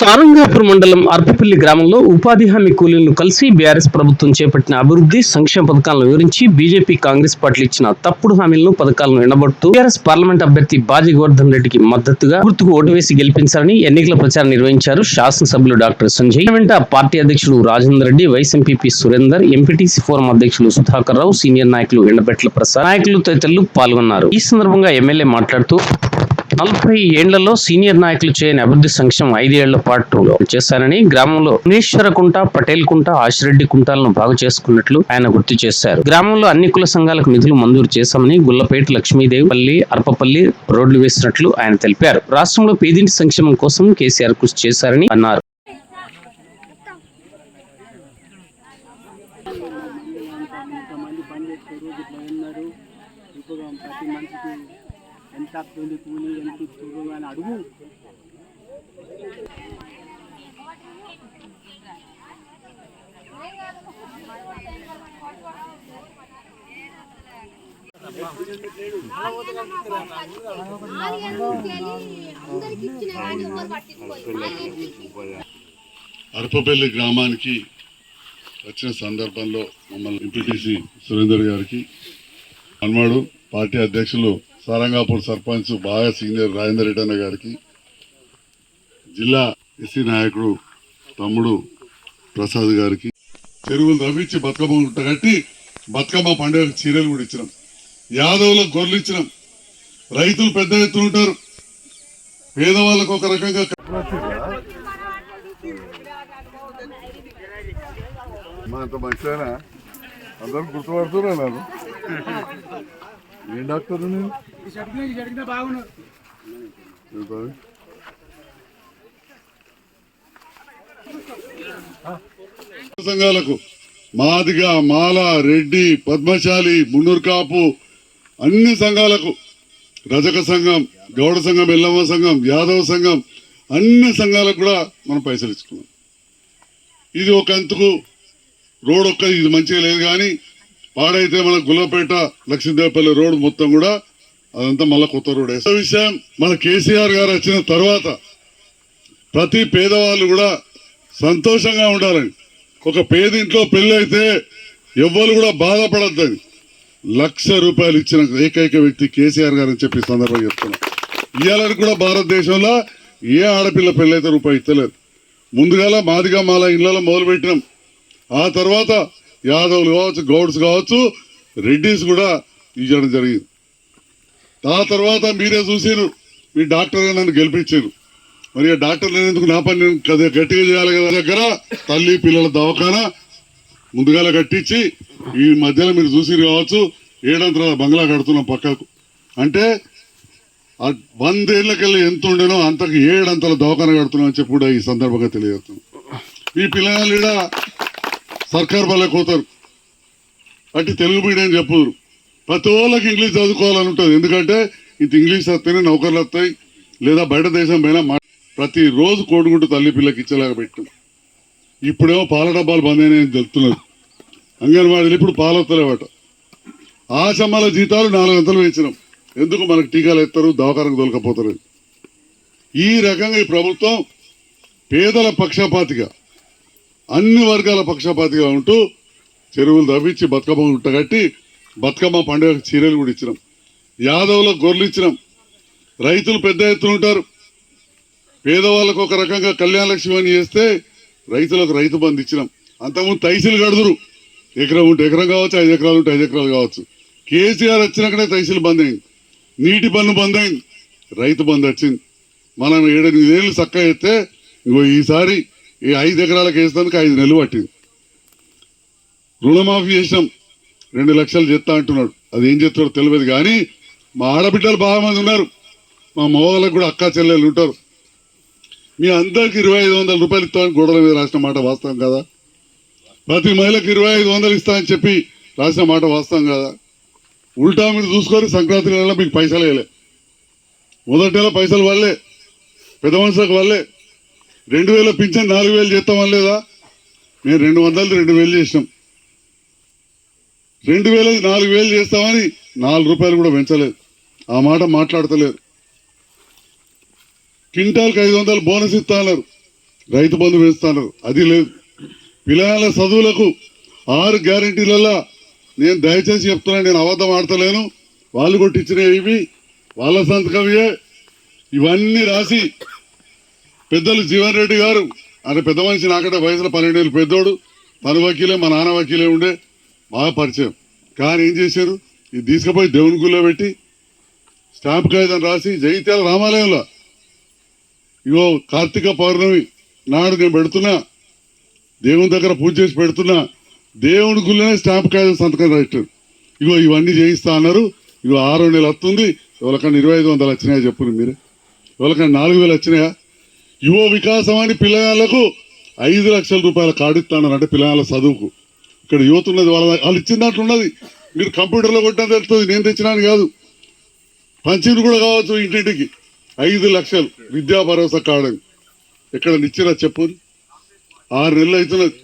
సారంగాపూర్ మండలం అర్పపల్లి గ్రామంలో ఉపాధి హామీ కూలీలను కలిసి బీఆర్ఎస్ ప్రభుత్వం చేపట్టిన అభివృద్ధి సంక్షేమ పథకాలను వివరించి బీజేపీ కాంగ్రెస్ పార్టీలు ఇచ్చిన తప్పుడు హామీలను పథకాలను ఎండబడుతూ బీఆర్ఎస్ పార్లమెంట్ అభ్యర్థి బాజీ గోవర్ధన్ రెడ్డికి మద్దతుగా గుర్తుకు ఓటు వేసి గెలిపించాలని ఎన్నికల ప్రచారం నిర్వహించారు శాసనసభ్యులు డాక్టర్ సంజయ్. వెంట పార్టీ అధ్యక్షుడు Rajender Reddy vice MPP Surender MPTC forum అధ్యక్షులు సుధాకర్ రావు సీనియర్ నాయకులు ఎండబెట్ల ప్రసాద్ నాయకులు తదితరులు పాల్గొన్నారు. ఈ సందర్భంగా ఎమ్మెల్యే మాట్లాడుతూ నలభై ఏళ్ళలో సీనియర్ నాయకులు చేయని అభివృద్ధి సంక్షేమం ఐదేళ్ళ పాటు చేశారని గ్రామంలో మునీశ్వరకుంట పటేల్ కుంట ఆశిరెడ్డి కుంటాలను బాగు చేసుకున్నట్లు ఆయన గుర్తు చేశారు. గ్రామంలో అన్ని కుల సంఘాలకు నిధులు మంజూరు చేశామని గుల్లపేట లక్ష్మీదేవి పల్లి అర్పపల్లి రోడ్లు వేసినట్లు ఆయన తెలిపారు. రాష్ట్రంలో పేదింటి సంక్షేమం కోసం కేసీఆర్ కృషి చేశారని అన్నారు. ఇప్పుడు ప్రతి మనిషికి ఎంత కూలి కూలి ఎంత అని అడుగు. అరపపల్లి గ్రామానికి వచ్చిన సందర్భంలో మమ్మల్ని ఎంపీటీసీ సురేందర్ గారికి అన్వాడు పార్టీ అధ్యక్షులు సారంగాపూర్ సర్పంచ్ బాగా సీనియర్ రాజేందర్ రెడ్డి అన్న గారికి జిల్లా ఎస్సీ నాయకుడు తమ్ముడు ప్రసాద్ గారికి. చెరువులు తవ్వించి బతుకమ్మ గుట్ట కట్టి బతుకమ్మ పండుగ చీరలు కూడా ఇచ్చినాం. యాదవులకు గొర్రెలు ఇచ్చినాం. రైతులు పెద్ద ఎత్తున ఉంటారు. పేదవాళ్ళకు ఒక రకంగా మా అంత మంచిదేనా అందరూ గుర్తుపడుతున్నా ఏం డాక్టర్? సంఘాలకు మాదిగ మాల రెడ్డి పద్మశాలి మున్నూరు కాపు అన్ని సంఘాలకు రజక సంఘం గౌడ సంఘం ఎల్లమ్మ సంఘం యాదవ సంఘం అన్ని సంఘాలకు కూడా మనం పైసలు ఇచ్చుకున్నాం. ఇది ఒక అంతుకు రోడ్ ఒక్కది ఇది మంచిగా లేదు కానీ పాడైతే మన గుల్లపేట లక్ష్మీదేవపల్లి రోడ్ మొత్తం కూడా అదంతా మళ్ళీ కొత్త రోడ్ వేస్తాం విషయం మన కేసీఆర్ గారు వచ్చిన తర్వాత ప్రతి పేదవాళ్ళు కూడా సంతోషంగా ఉండాలని. ఒక పేదింట్లో పెళ్ళి అయితే ఎవ్వరు కూడా బాధపడద్దని లక్ష రూపాయలు ఇచ్చిన ఏకైక వ్యక్తి కేసీఆర్ గారు అని చెప్పి సందర్భంగా చెప్తున్నా. ఇవాళ కూడా భారతదేశంలో ఏ ఆడపిల్ల పెళ్ళైతే రూపాయి ఇస్తలేదు. ముందుగాల మాదిగా మాల ఇళ్ళలో మొదలుపెట్టినాం. ఆ తర్వాత యాదవులు కావచ్చు గౌడ్స్ కావచ్చు రెడ్డిస్ కూడా ఇవ్వడం జరిగింది. ఆ తర్వాత మీరే చూసారు మీ డాక్టర్ నన్ను గెలిపించారు మరి ఆ డాక్టర్ లేనందుకు నా పని నేను గట్టిగా చేయాలి కదా దగ్గర తల్లి పిల్లల దవాఖానా ముందుగాల కట్టించి ఈ మధ్యలో మీరు చూసిరు కావచ్చు ఏడంతరాల బంగ్లా కడుతున్నాం పక్కకు. అంటే ఆ వందేళ్ళకెళ్ళి ఎంత ఉండేనో అంతకు ఏడంతల దవాఖాన కడుతున్నాం అని చెప్పి కూడా ఈ సందర్భంగా తెలియజేస్తున్నాం. ఈ పిల్లలు కూడా సర్కార్ బల్లకి పోతారు. అంటే తెలుగు మీడియం చెప్పుదురు ప్రతి వాళ్ళకి ఇంగ్లీష్ చదువుకోవాలని ఉంటుంది. ఎందుకంటే ఇంత ఇంగ్లీష్ వస్తేనే నౌకర్లు వస్తాయి. లేదా బయట దేశం పైన మా- ప్రతి కోడుకుంటూ తల్లి పిల్లకి ఇచ్చేలాగా పెట్టు. ఇప్పుడేమో పాల డబ్బాలు బంద్ అయినాయని చెప్తున్నారు. అంగన్వాడీలు ఇప్పుడు పాలు ఆశమ్మల జీతాలు నాలుగు వందలు పెంచినాం. ఎందుకు మనకు టీకాలు ఎత్తారు దవాఖానకు దొరకపోతారు ఈ రకంగా ఈ ప్రభుత్వం పేదల పక్షపాతిగా అన్ని వర్గాల పక్షపాతిగా ఉంటూ చెరువులు తవ్వించి బతుకమ్మ గుట్ట బతుకమ్మ పండుగ చీరలు కూడా ఇచ్చినాం. యాదవులకు గొర్రెలు ఇచ్చినాం. రైతులు పెద్ద ఎత్తున ఉంటారు. పేదవాళ్ళకు ఒక రకంగా కళ్యాణ లక్ష్మి అని చేస్తే రైతులకు రైతు బంధు ఇచ్చినాం. అంతకుముందు తైసీలు కడుదురు. ఎకరం ఉంటే ఎకరం కావచ్చు ఐదు ఎకరాలు ఉంటే ఐదు ఎకరాలు కావచ్చు. కేసీఆర్ వచ్చినాకనే తైసీలు బంద్ అయింది. నీటి పన్ను బంద్ అయింది. రైతు బంద్ వచ్చింది. మనం ఏడెనిమిదేళ్ళు చక్కగా ఎత్తే ఇంకో ఈసారి ఈ ఐదు ఎకరాలకు వేసేందుకు ఐదు నెలలు పట్టింది. రుణమాఫీ చేసినాం. రెండు లక్షలు చెప్తా అంటున్నాడు. అది ఏం చెప్తాడో తెలియదు కానీ మా ఆడబిడ్డలు బాగా మంది ఉన్నారు. మా మగవాళ్ళకు కూడా అక్కా చెల్లెలు ఉంటారు. మీ అందరికి ఇరవై ఐదు వందల రూపాయలు ఇస్తామని గోడల మీద రాసిన మాట వాస్తవం కదా? ప్రతి మహిళకు ఇరవై ఐదు వందలు ఇస్తామని చెప్పి రాసిన మాట వాస్తవం కదా? ఉల్టా మీరు చూసుకొని సంక్రాంతి నెలలో మీకు పైసలు వేయలే మొదటి నెల పైసలు వాళ్ళే. పెద్ద మనుషులకు వాళ్ళే. రెండు వేల పింఛన్ నాలుగు వేలు చేస్తామని లేదా? మేము రెండు వందలు రెండు వేలు చేసినాం. రెండు వేల నాలుగు వేలు చేస్తామని నాలుగు రూపాయలు కూడా పెంచలేదు. ఆ మాట మాట్లాడతలేరు క్వింటాల్కి ఐదు వందలు బోనస్ ఇస్తాన్నారు. రైతు బంధు పెంచుతారు అది లేదు. పిల్లల చదువులకు ఆరు గ్యారంటీలలో నేను దయచేసి చెప్తున్నాను నేను అబద్ధం ఆడతలేను. వాళ్ళు కొట్టించినవి ఇవి వాళ్ళ సంతకవియే ఇవన్నీ రాసి పెద్దలు జీవన్ రెడ్డి గారు. అంటే పెద్ద మనిషి నాకంటే వయసులో పన్నెండేళ్ళు పెద్దోడు. తన వకీలే మా నాన్న వకీలే ఉండే. బాగా పరిచయం. కానీ ఏం చేశారు? ఇది తీసుకుపోయి దేవుని గుళ్ళో పెట్టి స్టాంప్ కాగితం రాసి జగిత్యాల రామాలయంలో ఇగో కార్తీక పౌర్ణమి నాడు నేను పెడుతున్నా. దేవుని దగ్గర పూజ చేసి పెడుతున్నా. దేవుని గుళ్ళనే స్టాంప్ కాగితం సంతకం రాశారు ఇగో ఇవన్నీ చేయిస్తా అన్నారు. ఇగో ఆరో నెలలు వస్తుంది. ఎవరికన్నా ఇరవై ఐదు వందలు వచ్చినాయా చెప్పురు మీరే? ఎవరికన్నా నాలుగు వేలు వచ్చినాయా? యువ వికాసం అని పిల్లగాళ్ళకు ఐదు లక్షల రూపాయల కార్డు అంటే పిల్లగాళ్ళ చదువుకు. ఇక్కడ యువత ఉన్నది వాళ్ళ వాళ్ళు ఇచ్చిన దాంట్లో ఉన్నది. మీరు కంప్యూటర్లో కొట్టినా తెలుస్తుంది నేను తెచ్చినాను కాదు. పంచింది కూడా కావచ్చు ఇంటింటికి. ఐదు లక్షలు విద్యా భరోసా కార్డు ఎక్కడ నిచ్చినా చెప్పు. ఆరు నెలలు అవుతున్నది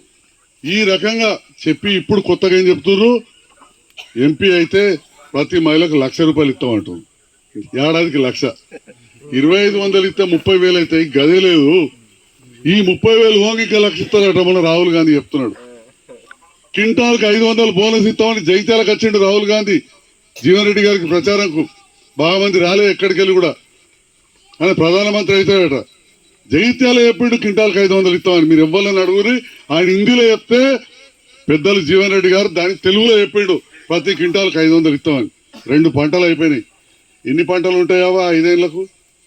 ఈ రకంగా చెప్పి ఇప్పుడు కొత్తగా ఏం చెప్తున్నారు ఎంపీ అయితే ప్రతి మహిళకు లక్ష రూపాయలు ఇస్తామంటుంది ఏడాదికి లక్ష. ఇరవై ఐదు వందలు ఇస్తే ముప్పై వేలు అయితే గదే లేదు. ఈ ముప్పై వేలు హోంగి ఇంకా లక్ష ఇస్తారట మన రాహుల్ గాంధీ చెప్తున్నాడు. కింటాల్కి ఐదు వందలు బోనస్ ఇస్తామని జైత్యాలకు వచ్చిండు రాహుల్ గాంధీ. జీవన్ రెడ్డి గారికి ప్రచారంకు బాగా మంది రాలే ఎక్కడికి వెళ్ళి కూడా. అని ప్రధానమంత్రి అవుతాడట జైత్యాల చెప్పిండు కింటాల్కి ఐదు వందలు ఇస్తామని. మీరు ఇవ్వాలని అడుగుని ఆయన హిందీలో చెప్తే పెద్దలు జీవన్ రెడ్డి గారు దానికి తెలుగులో చెప్పిండు ప్రతి క్వింటాల్కి ఐదు వందలు ఇస్తామని. రెండు పంటలు అయిపోయినాయి. ఎన్ని పంటలు ఉంటాయావా ఐదేళ్ళకు?